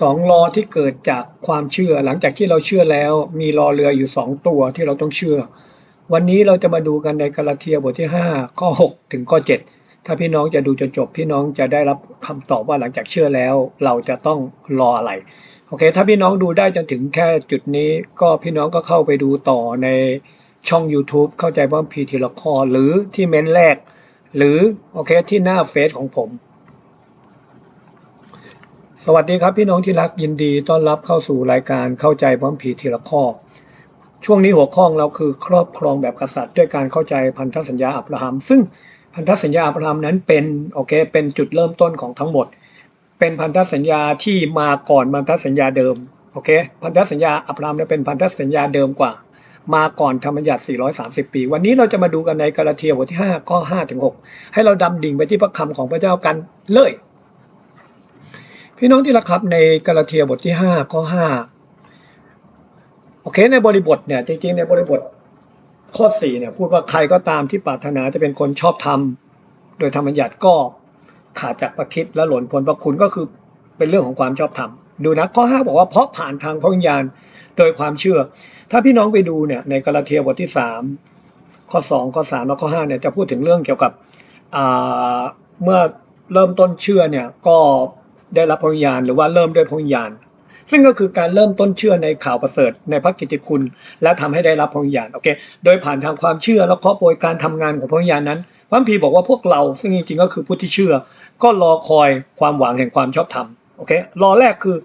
สองรอที่เกิดจากความเชื่อ หลังจากที่เราเชื่อแล้ว มีรอเรืออยู่สองตัวที่เราต้องเชื่อ วันนี้เราจะมาดูกันในกาลาเทียบทที่ห้าข้อหกถึงข้อเจ็ดถ้าพี่น้องจะดูจนจบ พี่น้องจะได้รับคำตอบว่าหลังจากเชื่อแล้ว เราจะต้องรออะไรโอเค ถ้าพี่น้องดูได้จนถึงแค่จุดนี้ ก็พี่น้องก็เข้าไปดูต่อในช่อง YouTube เข้าใจว่าพีทีละคอหรือที่เม้นแรก หรือโอเคที่หน้าเฟซของผม สวัสดีครับพี่น้องที่รักยินดีต้อนรับเข้าสู่รายการเข้าใจพร้อมผีทีละข้อ ช่วงนี้หัวข้องเราคือครอบครองแบบกษัตริย์ด้วยการเข้าใจพันธสัญญาอับราฮัม ซึ่งพันธสัญญาอับราฮัมนั้นเป็นโอเคเป็นจุดเริ่มต้นของทั้งหมด เป็นพันธสัญญาที่มาก่อนพันธสัญญาเดิมโอเคพันธสัญญาอับราฮัมเนี่ยเป็นพันธสัญญาเดิมกว่า มาก่อนธรรมญัติ 430 ปี วันนี้เราจะมาดูกันในกาลาเทียบทที่5ข้อ5ถึง6ให้เราดำดิ่งไปที่พระคำของพระเจ้ากันเลย พี่น้องที่รักครับในกาลาเทียบทที่5ข้อ5โอเคในบริบทเนี่ยจริงๆ ในบริบทข้อ4เนี่ยพูดว่าใครก็ตามที่ปรารถนาจะเป็นคนชอบธรรมโดยธรรมบัญญัติก็ขาดจากประคิดและหล่นผลประคุณก็คือเป็นเรื่องของความชอบธรรมดูนะข้อ 5 บอกว่าเพราะผ่านทางพระวิญญาณโดยความเชื่อ ถ้าพี่น้องไปดูเนี่ยในกาลาเทียบทที่ 3 ข้อ 2 ข้อ 3 แล้วข้อ5เนี่ยจะพูดถึงเรื่องเกี่ยวกับเมื่อเริ่มต้นเชื่อเนี่ยก็ ได้รับพระวิญญาณหรือว่าเริ่มด้วยพระวิญญาณ ซึ่งก็คือการเริ่มต้นเชื่อในข่าวประเสริฐในพระกิตติคุณ และทำให้ได้รับพระวิญญาณโอเค โดยผ่านทางความเชื่อแล้วก็โดยการทำงานของพระวิญญาณนั้นพระพีบอกว่าพวกเรา ซึ่งจริงๆก็คือผู้ที่เชื่อ ก็รอคอยความหวังแห่งความชอบธรรมโอเครอแรกคือ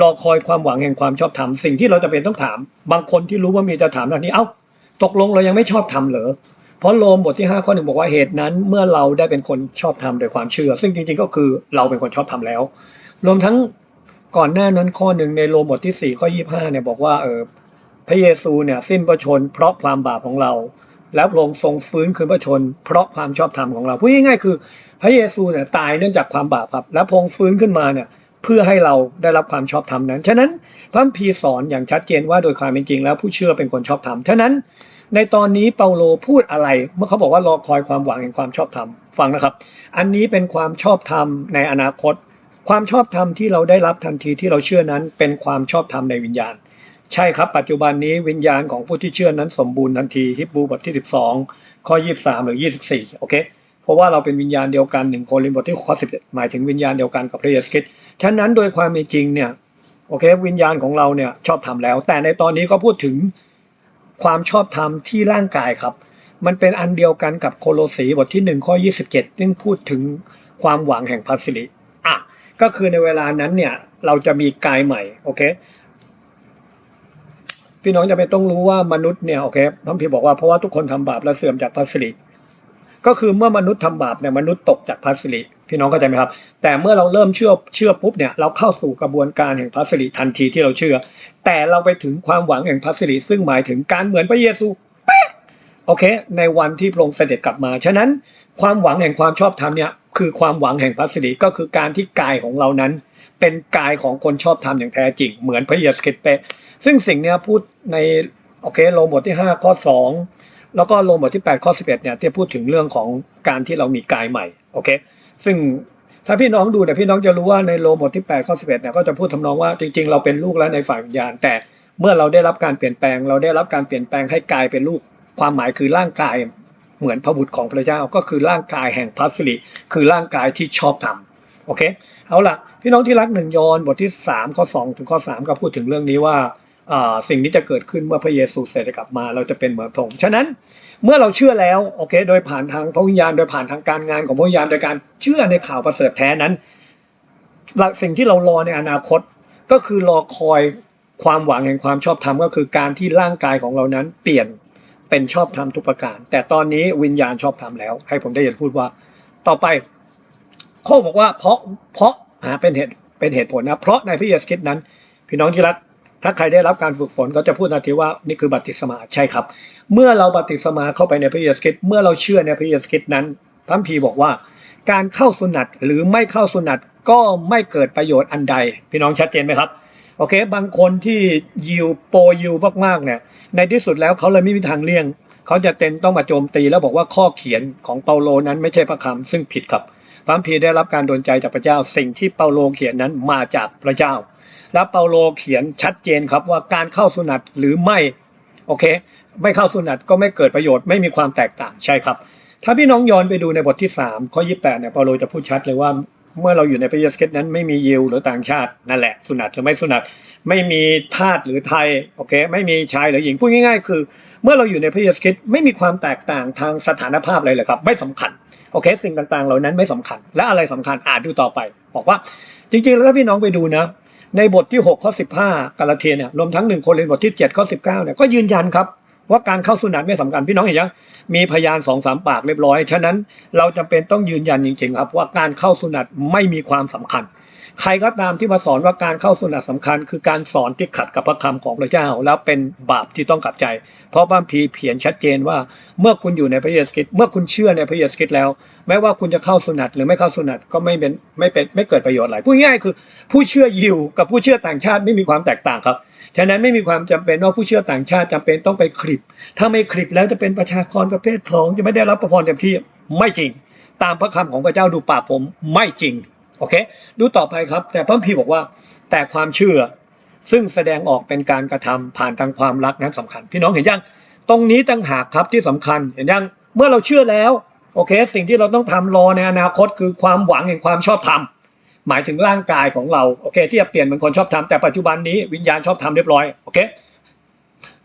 รอคอยความหวังแห่งความชอบธรรมสิ่งที่เราจะเป็นต้องถาม บางคนที่รู้ว่ามีจะถามแบบนี้เอ้าตกลงเรายังไม่ชอบธรรมเหรอ เพราะโรมบทที่ 5 ข้อหนึ่งบอกว่าเหตุนั้น เมื่อเราได้เป็นคนชอบธรรมโดยความเชื่อ ซึ่งจริงๆก็คือเราเป็นคนชอบธรรมแล้ว รวมทั้งก่อนหน้านั้นข้อหนึ่งในโรมบทที่ 4 ข้อ 25เนี่ยบอกว่าเออพระเยซูเนี่ยสิ้นพระชนเพราะความบาปของเรา แล้วพระองค์ทรงฟื้นคืนพระชน เพราะความชอบธรรมของเราพูดง่ายๆคือ พระเยซูเนี่ยตายเนื่องจากความบาปครับ แล้วพงฟื้นขึ้นมาเนี่ยเพื่อให้เราได้รับความชอบธรรมนั้น ฉะนั้นพระพีสอนอย่างชัดเจนว่าโดยความเป็นจริงแล้วผู้เชื่อเป็นคนชอบธรรม ฉะนั้น ในตอนนี้เปาโลพูดอะไร เมื่อเขาบอกว่ารอคอยความหวังแห่งความชอบธรรมฟังนะครับ อันนี้เป็นความชอบธรรมในอนาคต ความชอบธรรมที่เราได้รับทันทีที่เราเชื่อนั้น เป็นความชอบธรรมในวิญญาณ ใช่ครับ ปัจจุบันนี้วิญญาณของผู้ที่เชื่อนั้นสมบูรณ์ทันทีฮิบรูบทที่ 12 ข้อ 23 หรือ 24 โอเคเพราะว่าเราเป็นวิญญาณเดียวกันหนึ่งโครินธ์บทที่ข้อ10หมายถึงวิญญาณเดียวกันกับพระเยซูคริสต์ฉะนั้นโดยความเป็นจริงเนี่ยโอเควิญญาณของเราเนี่ยชอบทำแล้ว แต่ในตอนนี้ก็พูดถึง ความชอบธรรมที่ร่างกายครับ มันเป็นอันเดียวกันกับโคโลสีบทที่ 1 ข้อ 27 ซึ่งพูดถึงความหวังแห่งพระสิริอะก็คือในเวลานั้นเนี่ย เราจะมีกายใหม่ โอเค พี่น้องจะไม่ต้องรู้ว่ามนุษย์เนี่ยโอเคพระพีบอกว่าเพราะว่าทุกคนทำบาปและเสื่อมจากพระสิริก็คือเมื่อมนุษย์ทำบาปเนี่ยมนุษย์ตกจากพระสิริ พี่น้องเข้าใจไหมครับ แต่เมื่อเราเริ่มเชื่อเชื่อปุ๊บเนี่ยเราเข้าสู่กระบวนการแห่งพระสิริทันทีที่เราเชื่อ แต่เราไปถึงความหวังแห่งพระสิริซึ่งหมายถึงการเหมือนพระเยซูเป๊ะโอเค ในวันที่พระองค์เสด็จกลับมา ฉะนั้นความหวังแห่งความชอบธรรมเนี่ยคือความหวังแห่งพระสิริก็คือการที่กายของเรานั้น เป็นกายของคนชอบธรรมอย่างแท้จริง เหมือนพระเยซูคริสต์เป๊ะซึ่งสิ่งนี้พูดในโอเคโรมบทที่ 5 ข้อ 2 แล้วก็โรมบทที่ 8 ข้อ 11เนี่ยที่พูดถึงเรื่องของการที่เรามีกายใหม่โอเค ซึ่งถ้าพี่น้องดูเนี่ยพี่น้องจะรู้ว่าในโรมบทที่8ข้อ11เนี่ยก็จะพูดทำนองว่าจริง ๆ เราเป็นลูกแล้วในฝ่ายวิญญาณ แต่เมื่อเราได้รับการเปลี่ยนแปลง เราได้รับการเปลี่ยนแปลงให้กลายเป็นลูกความหมายคือร่างกายเหมือนพระบุตรของพระเจ้าก็คือร่างกายแห่งพระสิริคือร่างกายที่ชอบธรรมโอเคเอาล่ะพี่น้องที่รักหนึ่งยอนบทที่3ข้อ2ถึงข้อ3ก็พูดถึงเรื่องนี้ว่า สิ่งที่จะเกิดขึ้นเมื่อพระเยซูเสด็จกลับมาเราจะเป็นเหมือนพระองค์ฉะนั้นเมื่อเราเชื่อแล้วโอเค โดยผ่านทางพระวิญญาณโดยผ่านทางการงานของพระวิญญาณโดยการเชื่อในข่าวประเสริฐแท้นั้นสิ่งที่เรารอในอนาคตก็คือรอคอยความหวังแห่งความชอบธรรมก็คือการที่ร่างกายของเรานั้นเปลี่ยนเป็นชอบธรรมทุกประการ แต่ตอนนี้วิญญาณชอบธรรมแล้ว ให้ผมได้ยินพูดว่า ต่อไปข้อบอกว่าเพราะเพราะหาเป็นเหตุเป็นเหตุผลนะเพราะในพระเยซูคริสต์นั้น พี่น้องที่รัก ถ้าใครได้รับการฝึกฝนก็จะพูดนาทีว่านี่คือบัติสมาใช่ครับ เมื่อเราบัติสมาเข้าไปในพระเยซูคริสต์เมื่อเราเชื่อในพระเยซูคริสต์นั้นพระพีบอกว่า การเข้าสุนัตหรือไม่เข้าสุนัตก็ไม่เกิดประโยชน์อันใด พี่น้องชัดเจนไหมครับโอเค บางคนที่ยิวโปยิวมากๆเนี่ยในที่สุดแล้วเขาเลยไม่มีทางเลี่ยง เขาจะเต็นต้องมาโจมตีแล้วบอกว่าข้อเขียนของเปาโลนั้นไม่ใช่พระคำซึ่งผิดครับพระคัมภีได้รับการโดลใจจากพระเจ้า สิ่งที่เปาโลเขียนนั้นมาจากพระเจ้า และเปาโลเขียนชัดเจนครับว่าการเข้าสุนัตหรือไม่โอเค ไม่เข้าสุนัตก็ไม่เกิดประโยชน์ไม่มีความแตกต่างใช่ครับ ถ้าพี่น้องย้อนไปดูในบทที่3ข้อ28เนี่ยเปาโลจะพูดชัดเลยว่าเมื่อเราอยู่ในพระเยซูคริสต์นั้นไม่มียิวหรือต่างชาตินั่นแหละสุนัตหรือไม่สุนัตไม่มีทาสหรือไทยโอเค ไม่มีชายหรือหญิงพูดง่าย ๆ คือ เมื่อเราอยู่ในพระเยซูคริสต์ไม่มีความแตกต่างทางสถานภาพเลยเลยครับ ไม่สำคัญโอเค สิ่งต่างๆ เหล่านั้นไม่สำคัญ และอะไรสำคัญอ่านดูต่อไป บอกว่าจริงๆแล้วถ้าพี่น้องไปดูนะ ในบทที่ 6 ข้อ 15 กาลาเทียเนี่ยรวมทั้ง 1 โครินธ์บทที่ 7 ข้อ 19เนี่ยก็ยืนยันครับ ว่าการเข้าสุนัตไม่สำคัญพี่น้องเห็นยังมีพยานสองสามปากเรียบร้อย ฉะนั้นเราจำเป็นต้องยืนยันจริงๆครับว่าการเข้าสุนัตไม่มีความสำคัญ ใครก็ตามที่มาสอนว่าการเข้าสุนัตสำคัญ คือการสอนที่ขัดกับพระคำของพระเจ้า แล้วเป็นบาปที่ต้องกลับใจ เพราะพระคัมภีเขียนชัดเจนว่า เมื่อคุณอยู่ในพระเยซูคริสต์เมื่อคุณเชื่อในพระเยซูคริสต์แล้ว ไม่ว่าคุณจะเข้าสุนัตหรือไม่เข้าสุนัตก็ไม่เป็นไม่เป็นไม่เกิดประโยชน์อะไรพูดง่ายคือ ผู้เชื่อยิวกับผู้เชื่อต่างชาติไม่มีความแตกต่างครับ ฉะนั้นไม่มีความจำเป็นว่าผู้เชื่อต่างชาติจำเป็นต้องไปคลิป ถ้าไม่คลิปแล้วจะเป็นประชากรประเภทสองจะไม่ได้รับประพรเต็มที่ไม่จริง ตามพระคำของพระเจ้าดูปากผมไม่จริงโอเค ดูต่อไปครับ แต่พระคัมภีร์บอกว่า แต่ความเชื่อ ซึ่งแสดงออกเป็นการกระทำผ่านทางความรักนั้นสำคัญ พี่น้องเห็นยังตรงนี้ตั้งหากครับที่สำคัญเห็นยังเมื่อเราเชื่อแล้วโอเค สิ่งที่เราต้องทำรอในอนาคตคือความหวังแห่งความชอบธรรม หมายถึงร่างกายของเราโอเค ที่จะเปลี่ยนเป็นคนชอบธรรมแต่ปัจจุบันนี้วิญญาณชอบธรรมเรียบร้อยโอเค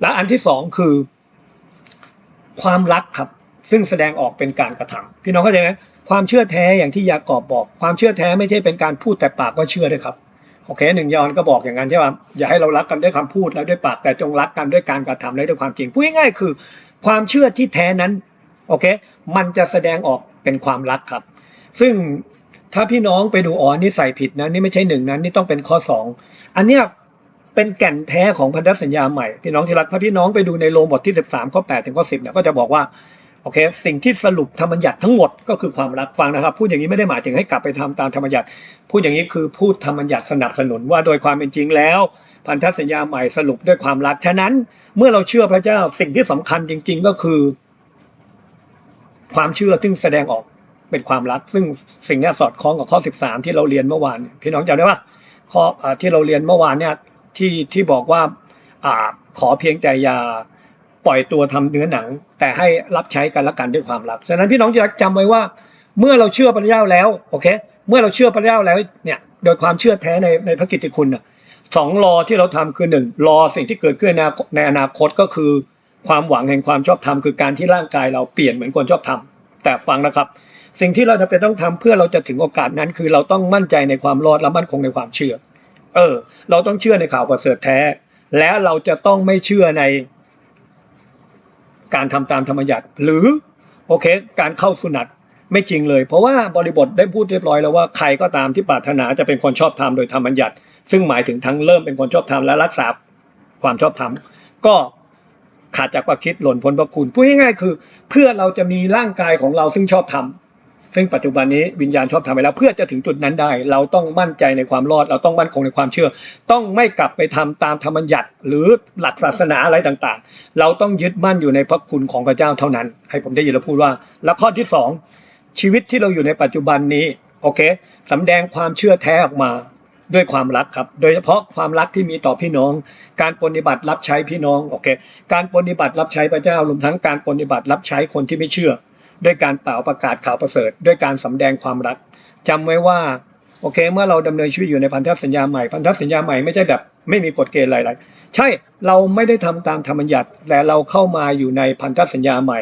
และอันที่สองคือ ความรักครับ ซึ่งแสดงออกเป็นการกระทำพี่น้องเข้าใจไหมความเชื่อแท้อย่างที่ยากอบบอก ความเชื่อแท้ไม่ใช่เป็นการพูดแต่ปากว่าเชื่อด้วยครับโอเคหนึ่งยอนก็บอกอย่างนั้นใช่ไหมอย่าให้เรารักกันด้วยคำพูดแล้วด้วยปากแต่จงรักกันด้วยการกระทำและด้วยความจริงพูดง่ายๆคือ ความเชื่อที่แท้นั้นโอเค มันจะแสดงออกเป็นความรักครับ ซึ่ง ถ้าพี่น้องไปดูอ๋อนี่ใส่ผิดนะนี่ไม่ใช่หนึ่งนั้นนี่ต้องเป็นข้อสองอันเนี้ยเป็นแก่นแท้ของพันธสัญญาใหม่พี่น้องที่รักถ้าพี่น้องไปดูในโรมบทที่13ข้อ8ถึงข้อ10เนี่ยก็จะบอกว่าโอเค สิ่งที่สรุปธรรมบัญญัติทั้งหมดก็คือความรักฟังนะครับ พูดอย่างนี้ไม่ได้หมายถึงให้กลับไปทำตามธรรมบัญญัติ พูดอย่างนี้คือพูดธรรมบัญญัติสนับสนุนว่าโดยความเป็นจริงแล้ว พันธสัญญาใหม่สรุปด้วยความรักฉะนั้น เมื่อเราเชื่อพระเจ้าสิ่งที่สำคัญจริง ๆ ก็คือ ความเชื่อซึ่งแสดงออก เป็นความรักซึ่งสิ่งนี้สอดคล้องกับข้อ 13 ที่เราเรียนเมื่อวาน พี่น้องจำได้ปะข้ออที่เราเรียนเมื่อวานเนี่ยที่ที่บอกว่าอ่าขอเพียงแต่อย่าปล่อยตัวทำเนื้อหนัง แต่ให้รับใช้กันและกันด้วยความรักฉะนั้นพี่น้องจะจำไว้ว่า เมื่อเราเชื่อพระเจ้าแล้วโอเค เมื่อเราเชื่อพระเจ้าแล้วเนี่ยโดยความเชื่อแท้ในในพระกิตติคุณสองรอที่เราทำคือหนึ่งรอสิ่งที่เกิดขึ้นในในอนาคตก็คือความหวังแห่งความชอบธรรมคือการที่ร่างกายเราเปลี่ยนเหมือนคนชอบธรรมแต่ฟังนะครับ สิ่งที่เราจะเป็นต้องทำเพื่อเราจะถึงโอกาสนั้น คือเราต้องมั่นใจในความรอดและมั่นคงในความเชื่อ เออ เราต้องเชื่อในข่าวประเสริฐแท้ และเราจะต้องไม่เชื่อใน การทำตามธรรมยัติหรือโอเค การเข้าสุนัตไม่จริงเลย เพราะว่าบริบทได้พูดเรียบร้อยแล้วว่าใครก็ตามที่ปรารถนาจะเป็นคนชอบธรรมโดยธรรมบัญญัติ ซึ่งหมายถึงทั้งเริ่มเป็นคนชอบธรรมและรักษาความชอบธรรมก็ขาดจากประคิดหล่นพ้นพระคุณพูดง่ายๆคือ เพื่อเราจะมีร่างกายของเราซึ่งชอบธรรม ซึ่งปัจจุบันนี้วิญญาณชอบทำไปแล้ว เพื่อจะถึงจุดนั้นได้ เราต้องมั่นใจในความรอด เราต้องมั่นคงในความเชื่อ ต้องไม่กลับไปทำตามธรรมบัญญัติ หรือหลักศาสนาอะไรต่างๆ เราต้องยึดมั่นอยู่ในพระคุณของพระเจ้าเท่านั้น ให้ผมได้ยินแล้วพูดว่า และข้อที่สองชีวิตที่เราอยู่ในปัจจุบันนี้โอเคสำแดงความเชื่อแท้ออกมาด้วยความรักครับ โดยเฉพาะความรักที่มีต่อพี่น้อง การปฏิบัติรับใช้พี่น้องโอเค การปฏิบัติรับใช้พระเจ้ารวมทั้งการปฏิบัติรับใช้คนที่ไม่เชื่อ ด้วยการเป่าประกาศข่าวประเสริฐ ด้วยการสำแดงความรักจำไว้ว่าโอเค เมื่อเราดำเนินชีวิตอยู่ในพันธสัญญาใหม่พันธสัญญาใหม่ไม่ใช่แบบไม่มีกฎเกณฑ์อะไรๆใช่เราไม่ได้ทำตามธรรมบัญญัติ แต่เราเข้ามาอยู่ในพันธสัญญาใหม่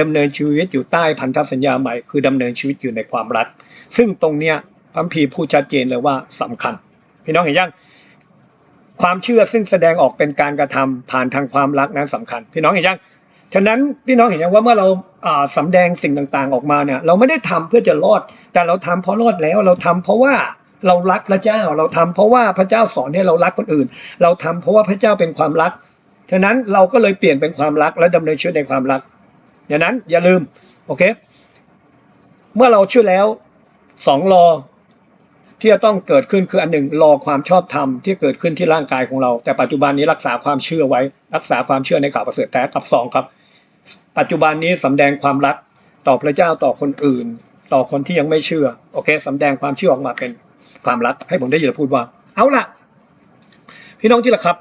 ดำเนินชีวิตอยู่ใต้พันธสัญญาใหม่ คือดำเนินชีวิตอยู่ในความรัก ซึ่งตรงเนี้ยพัมภีพูดชัดเจนเลยว่าสำคัญ พี่น้องเห็นยังความเชื่อซึ่งแสดงออกเป็นการกระทำผ่านทางความรักนั้นสำคัญ พี่น้องเห็นยัง ฉะนั้นพี่น้องเห็นยังว่าเมื่อเราอ่าแดงสิ่งต่างๆออกมาเนี่ย เราไม่ได้ทำเพื่อจะรอด แต่เราทำเพราะรอดแล้วเราทำเพราะว่าเรารักพระเจ้า เราทำเพราะว่าพระเจ้าสอนให้เรารักคนอื่น เราทำเพราะว่าพระเจ้าเป็นความรัก ฉะนั้นเราก็เลยเปลี่ยนเป็นความรักและดำเนินชีวิตในความรักดังนั้นอย่าลืมโอเค เมื่อเราเชื่อแล้วสองรอที่จะต้องเกิดขึ้นคืออันหนึ่งรอความชอบธรรมที่เกิดขึ้นที่ร่างกายของเรา แต่ปัจจุบันนี้รักษาความเชื่อไว้ รักษาความเชื่อในข่าวประเสริฐแท้กับสองครับ ปัจจุบันนี้สำแดงความรักต่อพระเจ้าต่อคนอื่น ต่อคนที่ยังไม่เชื่อ โอเคสำแดงความเชื่อออกมาเป็นความรัก ให้ผมได้ยินพูดว่า เอาล่ะ พี่น้องที่ละครับ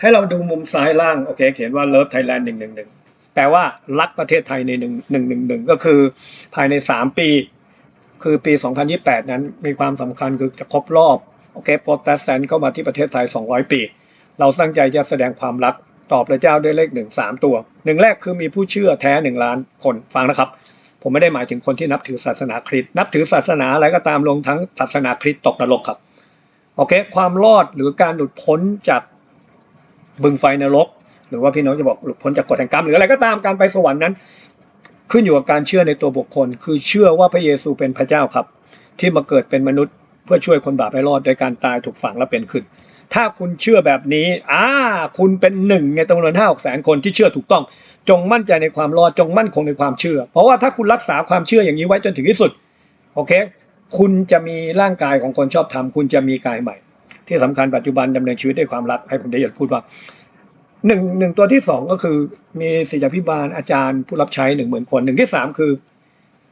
ให้เราดูมุมซ้ายล่างโอเค เขียนว่า Love Thailand หนึ่งหนึ่งหนึ่งแปลว่ารักประเทศไทยในหนึ่งหนึ่งหนึ่งหนึ่งก็คือภายในสามปี คือปี 2028 นั้นมีความสำคัญคือจะครบรอบโอเคโปรเตสแตนต์เข้ามาที่ประเทศไทย 200 ปี เราตั้งใจจะแสดงความรัก ตอบพระเจ้าด้วยเลขหนึ่งสามตัวหนึ่งแรกคือมีผู้เชื่อแท้หนึ่งล้านคนฟังนะครับ ผมไม่ได้หมายถึงคนที่นับถือศาสนาคริสต์นับถือศาสนาอะไรก็ตามลงทั้งศาสนาคริสต์ตกนรกครับโอเค ความรอดหรือการหลุดพ้นจากบึงไฟนรก หรือว่าพี่น้องจะบอกหลุดพ้นจากกฎแห่งกรรมหรืออะไรก็ตามการไปสวรรค์นั้น ขึ้นอยู่กับการเชื่อในตัวบุคคล คือเชื่อว่าพระเยซูเป็นพระเจ้าครับ ที่มาเกิดเป็นมนุษย์เพื่อช่วยคนบาปให้รอดโดยการตายถูกฝังและเป็นขึ้น ถ้าคุณเชื่อแบบนี้อ่าคุณเป็นหนึ่งในจำนวนห้าหกแสนคนที่เชื่อถูกต้อง จงมั่นใจในความรอดจงมั่นคงในความเชื่อ เพราะว่าถ้าคุณรักษาความเชื่ออย่างนี้ไว้จนถึงที่สุด โอเค คุณจะมีร่างกายของคนชอบทำคุณจะมีกายใหม่ ที่สำคัญปัจจุบันดำเนินชีวิตด้วยความรักให้ผมได้อยากพูดว่าหนึ่งหนึ่งตัวที่สองก็คือมีศิษยาพิบาลอาจารย์ผู้รับใช้หนึ่งหมื่นคนหนึ่งที่สามคือ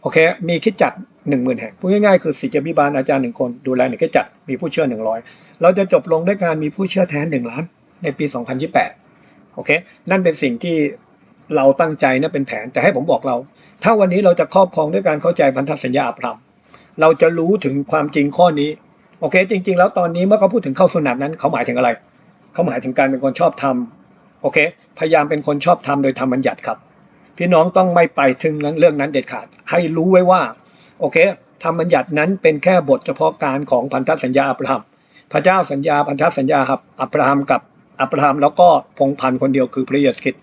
โอเค มีคิดจักหนึ่งหมื่นแห่งพูดง่ายๆ คือศิษยาพิบาลอาจารย์หนึ่งคนดูแลหนึ่งคิดจักมีผู้เชื่อหนึ่งร้อยเราจะจบลงด้วยการมีผู้เชื่อแท้หนึ่งล้านในปีสองพันยี่แปดโอเค นั่นเป็นสิ่งที่เราตั้งใจนั่นเป็นแผนแต่ให้ผมบอกเรา ถ้าวันนี้เราจะครอบครองด้วยการเข้าใจพันธสัญญาอับรามเราจะรู้ถึงความจริงข้อนี้ โอเค จริง ๆ แล้วตอนนี้เมื่อเขาพูดถึงเข้าสุนัตนั้น เขาหมายถึงอะไร เขาหมายถึงการเป็นคนชอบธรรมโอเค พยายามเป็นคนชอบธรรมโดยธรรมบัญญัติครับ พี่น้องต้องไม่ไปถึงเรื่องนั้นเด็ดขาด ให้รู้ไว้ว่า โอเคธรรมบัญญัตินั้นเป็นแค่บทเฉพาะการของพันธสัญญาอับราฮัมพระเจ้าสัญญาพันธสัญญาครับอับราฮัมกับอับราฮัมแล้วก็พงพันธ์คนเดียวคือพระเยซูคริสต์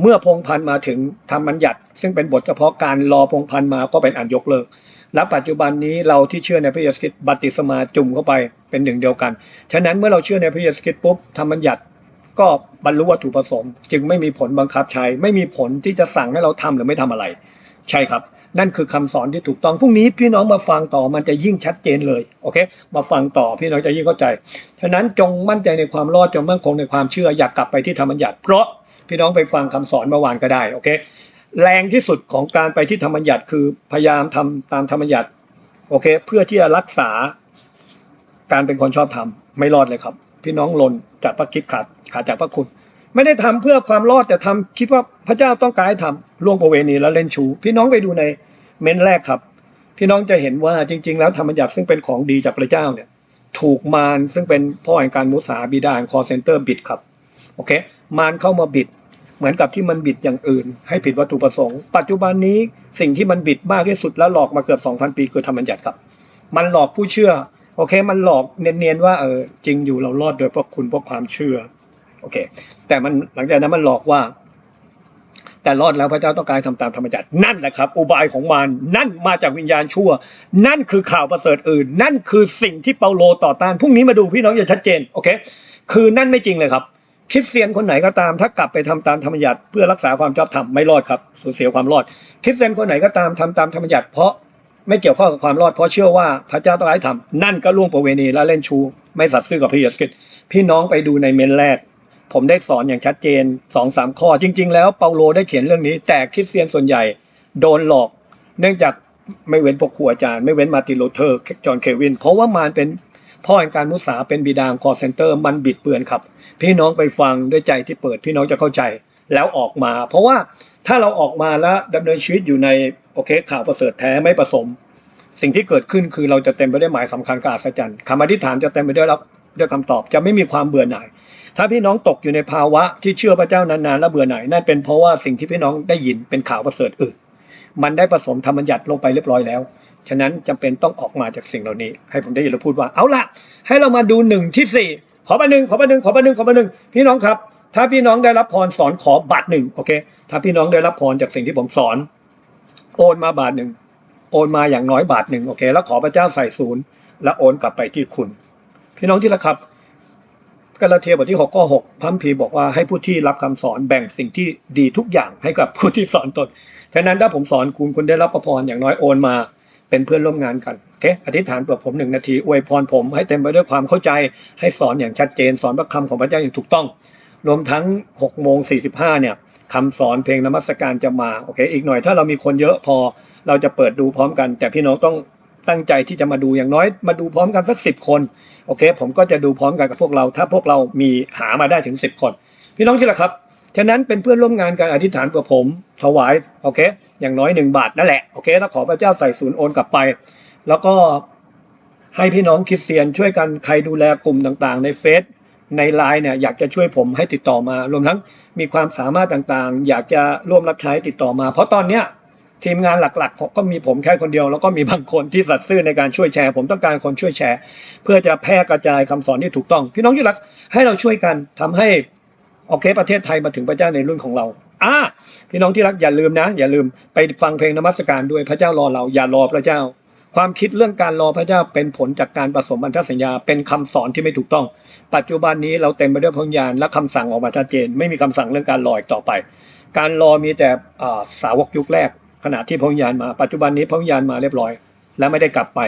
เมื่อพงพันธ์มาถึงธรรมบัญญัติ ซึ่งเป็นบทเฉพาะการรอพงพันธ์มาก็เป็นอันยกเลิกและปัจจุบันนี้เราที่เชื่อในพระเยซูคริสต์บัติศมาจุ่มเข้าไปเป็นหนึ่งเดียวกัน ฉะนั้นเมื่อเราเชื่อในพระเยซูคริสต์ปุ๊บธรรมบัญญัติ ก็บรรลุวัตถุประสงค์จึงไม่มีผลบังคับใช้ ไม่มีผลที่จะสั่งให้เราทำหรือไม่ทำอะไร ใช่ครับ นั่นคือคำสอนที่ถูกต้องพรุ่งนี้พี่น้องมาฟังต่อมันจะยิ่งชัดเจนเลยโอเค มาฟังต่อพี่น้องจะยิ่งเข้าใจฉะนั้นจงมั่นใจในความรอดจงมั่นคงในความเชื่ออยากกลับไปที่ธรรมบัญญัติ เพราะพี่น้องไปฟังคำสอนเมื่อวานก็ได้โอเคแรงที่สุดของการไปที่ธรรมบัญญัติคือพยายามทำตามธรรมบัญญัติโอเค เพื่อที่จะรักษาการเป็นคนชอบธรรมไม่รอดเลยครับ พี่น้องหล่นจากพระคิดขาดขาดจากพระคุณ ไม่ได้ทำเพื่อความรอดแต่ทำคิดว่าพระเจ้าต้องการให้ทำล่วงประเวณีและเล่นชู พี่น้องไปดูในเม้นแรกครับ พี่น้องจะเห็นว่าจริง ๆ แล้วธรรมบัญญัติซึ่งเป็นของดีจากพระเจ้าเนี่ยถูกมารซึ่งเป็นพ่อแห่งการมุสาบิดาคอเซนเตอร์บิดครับโอเคมารเข้ามาบิด เหมือนกับที่มันบิดอย่างอื่น ให้ผิดวัตถุประสงค์ ปัจจุบันนี้สิ่งที่มันบิดมากที่สุดแล้วหลอกมาเกือบ2,000 ปีคือธรรมบัญญัติครับ มันหลอกผู้เชื่อ โอเค มันหลอกเนียนๆว่าเออจริงอยู่เรารอดโดยเพราะคุณเพราะความเชื่อโอเค แต่มันหลังจากนั้นมันหลอกว่า แต่รอดแล้วพระเจ้าต้องการทำตามธรรมจักรนั่นแหละครับ อุบายของมันนั่นมาจากวิญญาณชั่ว นั่นคือข่าวประเสริฐอื่น นั่นคือสิ่งที่เปาโลต่อต้านพรุ่งนี้มาดูพี่น้องอย่าชัดเจนโอเค คือนั่นไม่จริงเลยครับคริสเตียนคนไหนก็ตาม ถ้ากลับไปทำตามธรรมบัญญัติเพื่อรักษาความชอบธรรมไม่รอดครับสูญเสียความรอดคริสเตียนคนไหนก็ตามทำตามธรรมบัญญัติเพราะ ไม่เกี่ยวข้องกับความรอดเพราะเชื่อว่าพระเจ้าต้องให้ทำนั่นก็ล่วงประเวณีและเล่นชู ไม่สัตย์ซื่อกับพระเยซูคริสต์พี่น้องไปดูในเมนแรก ผมได้สอนอย่างชัดเจนสองสามข้อจริง ๆ แล้วเปาโลได้เขียนเรื่องนี้ แต่คริสเตียนส่วนใหญ่ โดนหลอก เนื่องจากไม่เว้นพวกครูอาจารย์ไม่เว้นมาตินลูเทอร์จอห์นเควิน เพราะว่ามารเป็นพ่อแห่งการมุสาเป็นบิดาคอเซนเตอร์มันบิดเบือนครับ พี่น้องไปฟังด้วยใจที่เปิดพี่น้องจะเข้าใจแล้วออกมา เพราะว่า ถ้าเราออกมาแล้วดำเนินชีวิตอยู่ในโอเค ข่าวประเสริฐแท้ไม่ผสม สิ่งที่เกิดขึ้นคือเราจะเต็มไปด้วยหมายสำคัญกับอัศจรรย์คำอธิษฐานจะเต็มไปด้วยรับด้วยคำตอบจะไม่มีความเบื่อหน่าย ถ้าพี่น้องตกอยู่ในภาวะที่เชื่อพระเจ้านานๆแล้วเบื่อหน่ายนั่นเป็นเพราะว่าสิ่งที่พี่น้องได้ยินเป็นข่าวประเสริฐอื่น มันได้ผสมธรรมบัญญัติลงไปเรียบร้อยแล้ว ฉะนั้นจำเป็นต้องออกมาจากสิ่งเหล่านี้ ให้ผมได้ยินเราพูดว่าเอาละให้เรามาดูหนึ่งที่สี่ขอบัตรหนึ่งขอบัตรหนึ่งขอบัตรหนึ่งขอบัตรหนึ่งพี่น้องครับ ถ้าพี่น้องได้รับพรสอนขอบัตรหนึ่งโอเค ถ้าพี่น้องได้รับพรจากสิ่งที่ผมสอน โอนมาบาทหนึ่งโอนมาอย่างน้อยบาทหนึ่งโอเค แล้วขอพระเจ้าใส่ศูนย์แล้วโอนกลับไปที่คุณ พี่น้องที่รักครับกาลาเทียบทที่6ข้อ6พัมพีบอกว่าให้ผู้ที่รับคำสอนแบ่งสิ่งที่ดีทุกอย่างให้กับผู้ที่สอนตน ฉะนั้นถ้าผมสอนคุณคุณได้รับประพรอย่างน้อยโอนมาเป็นเพื่อนร่วมงานกันโอเคอธิษฐานเปิดผมหนึ่งนาทีอวยพรผมให้เต็มไปด้วยความเข้าใจให้สอนอย่างชัดเจน สอนพระคำของพระเจ้าอย่างถูกต้อง รวมทั้ง6โมง45เนี่ยคำสอนเพลงนมัสการจะมาโอเคอีกหน่อยถ้าเรามีคนเยอะพอเราจะเปิดดูพร้อมกัน แต่พี่น้องต้องตั้งใจที่จะมาดูอย่างน้อย มาดูพร้อมกันสักสิบคนโอเค ผมก็จะดูพร้อมกันกับพวกเรา ถ้าพวกเรามีหามาได้ถึงสิบคน พี่น้องที่ละครับฉะนั้นเป็นเพื่อนร่วมงานการอธิษฐานกับผมถวายโอเค อย่างน้อยหนึ่งบาทนั่นแหละโอเคแล้วขอพระเจ้าใส่ศูนย์โอนกลับไป แล้วก็ให้พี่น้องคริสเตียนช่วยกันใครดูแลกลุ่มต่างๆ ในเฟซ ในไลน์เนี่ยอยากจะช่วยผมให้ติดต่อมา รวมทั้งมีความสามารถต่างๆ อยากจะร่วมรับใช้ติดต่อมา เพราะตอนเนี้ยทีมงานหลักๆก็มีผมแค่คนเดียว แล้วก็มีบางคนที่สัตย์ซื่อในการช่วยแชร์ ผมต้องการคนช่วยแชร์ เพื่อจะแพร่กระจายคำสอนที่ถูกต้อง พี่น้องที่รักให้เราช่วยกันทำให้โอเคประเทศไทยมาถึงพระเจ้าในรุ่นของเราอ่าพี่น้องที่รักอย่าลืมนะ อย่าลืมไปฟังเพลงนมัสการด้วยพระเจ้ารอเราอย่ารอพระเจ้า ความคิดเรื่องการรอพระเจ้าเป็นผลจากการผสมพันธสัญญาเป็นคำสอนที่ไม่ถูกต้อง ปัจจุบันนี้เราเต็มไปด้วยพระวิญาณและคำสั่งออกมาชัดเจน ไม่มีคำสั่งเรื่องการรออีกต่อไป การรอมีแต่สาวกยุคแรก ขณะที่พระวิญาณมาปัจจุบันนี้พระวิญาณมาเรียบร้อย และไม่ได้กลับไป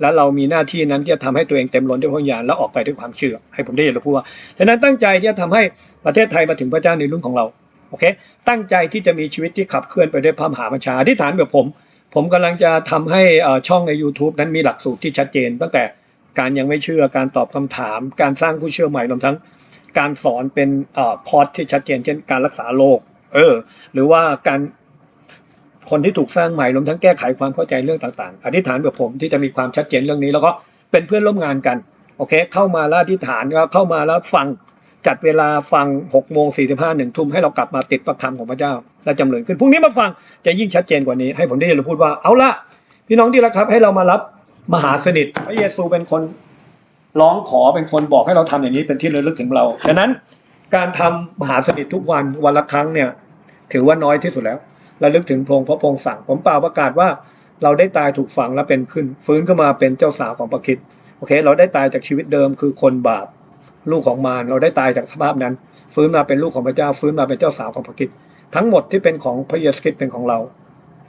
แล้วเรามีหน้าที่นั้นที่จะทำให้ตัวเองเต็มล้นด้วยพระวิญาณแล้วออกไปด้วยความเชื่อ ให้ผมได้ยินแล้วพูดว่าฉะนั้นตั้งใจที่จะทำให้ประเทศไทยมาถึงพระเจ้าในรุ่นของเราโอเคตั้งใจที่จะมีชีวิตที่ขับเคลื่อนไปด้วยพระมหาบัญชาอธิษฐานแบบผม ผมกำลังจะทำให้ช่องใน YouTube นั้นมีหลักสูตรที่ชัดเจน ตั้งแต่การยังไม่เชื่อการตอบคำถาม การสร้างผู้เชื่อใหม่รวมทั้ง การสอนเป็นเอ่อคอร์สที่ชัดเจน เช่นการรักษาโรคเออ หรือว่าการคนที่ถูกสร้างใหม่รวมทั้งแก้ไขความเข้าใจเรื่องต่างๆ อธิษฐานแบบผมที่จะมีความชัดเจนเรื่องนี้ แล้วก็เป็นเพื่อนร่วมงานกัน โอเค เข้ามาแล้วอธิษฐานก็เข้ามาแล้วฟัง จัดเวลาฟัง6โมง45หนึ่งทุ่มให้เรากลับมาติดประคำของพระเจ้า และจำเริญขึ้นพรุ่งนี้มาฟังจะยิ่งชัดเจนกว่านี้ ให้ผมได้ยินเราพูดว่าเอาละพี่น้องที่รักครับให้เรามารับมหาสนิทพระเยซูเป็นคนร้องขอเป็นคนบอกให้เราทำอย่างนี้เป็นที่ระลึกถึงเราฉะนั้นการทำมหาสนิททุกวันวันละครั้งเนี่ย ถือว่าน้อยที่สุดแล้วระลึกถึงพระองค์พระพงสั่งผมเปล่าประกาศว่า เราได้ตายถูกฝังและเป็นขึ้น ฟื้นขึ้นมาเป็นเจ้าสาวของพระคิดโอเค เราได้ตายจากชีวิตเดิมคือคนบาป ลูกของมารเราได้ตายจากสภาพนั้น ฟื้นมาเป็นลูกของพระเจ้า ฟื้นมาเป็นเจ้าสาวของพระคิดทั้งหมดที่เป็นของพระเยซูคริสต์เป็นของเรา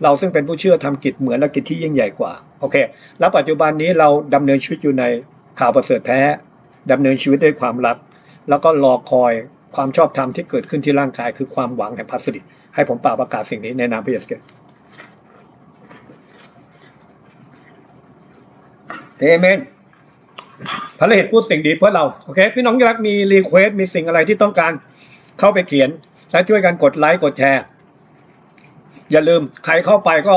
เราซึ่งเป็นผู้เชื่อทำกิจเหมือนและกิจที่ยิ่งใหญ่กว่าโอเค แล้วปัจจุบันนี้เราดำเนินชีวิตอยู่ในข่าวประเสริฐแท้ดำเนินชีวิตด้วยความรัก แล้วก็รอคอยความชอบธรรมที่เกิดขึ้นที่ร่างกายคือความหวังแห่งพระสิริให้ผมเป่าประกาศสิ่งนี้ในนามพระเยซูคริสต์เอเมน พระฤหัสพูดสิ่งดีเพื่อเราโอเคพี่น้องที่รักมีรีเควสมีสิ่งอะไรที่ต้องการเข้าไปเขียนและช่วยกันกดไลค์กดแชร์ อย่าลืมใครเข้าไปก็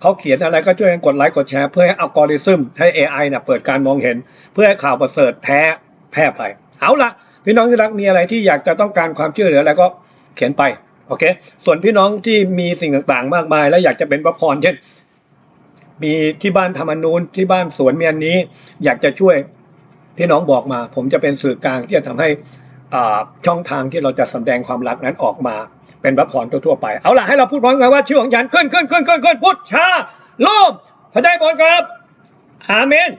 เขาเขียนอะไรก็ช่วยกันกดไลค์กดแชร์เพื่อให้อัลกอริทึมให้ AI เนี่ยเปิดการมองเห็น เพื่อให้ข่าวประเสริฐแท้แพร่ไปเอาละพี่น้องที่รักมีอะไรที่อยากจะต้องการความช่วยเหลืออะไรก็เขียนไปโอเค ส่วนพี่น้องที่มีสิ่งต่างๆ มากมาย และอยากจะเป็นพระพรเช่น มีที่บ้านทำอันนูนที่บ้านสวนมีอันนี้ อยากจะช่วย ที่น้องบอกมา ผมจะเป็นสื่อกลางที่จะทำให้อ่าช่องทางที่เราจะสแสดงความรักนั้นออกมา เป็นพระพรทั่วไป เอาล่ะให้เราพูดพร้อมกันว่าชื่อของยันขึ้นขึ้นขึ้นขึ้นขึ้นพุทธชาโลมพระเจ้าบอลครับอาเมน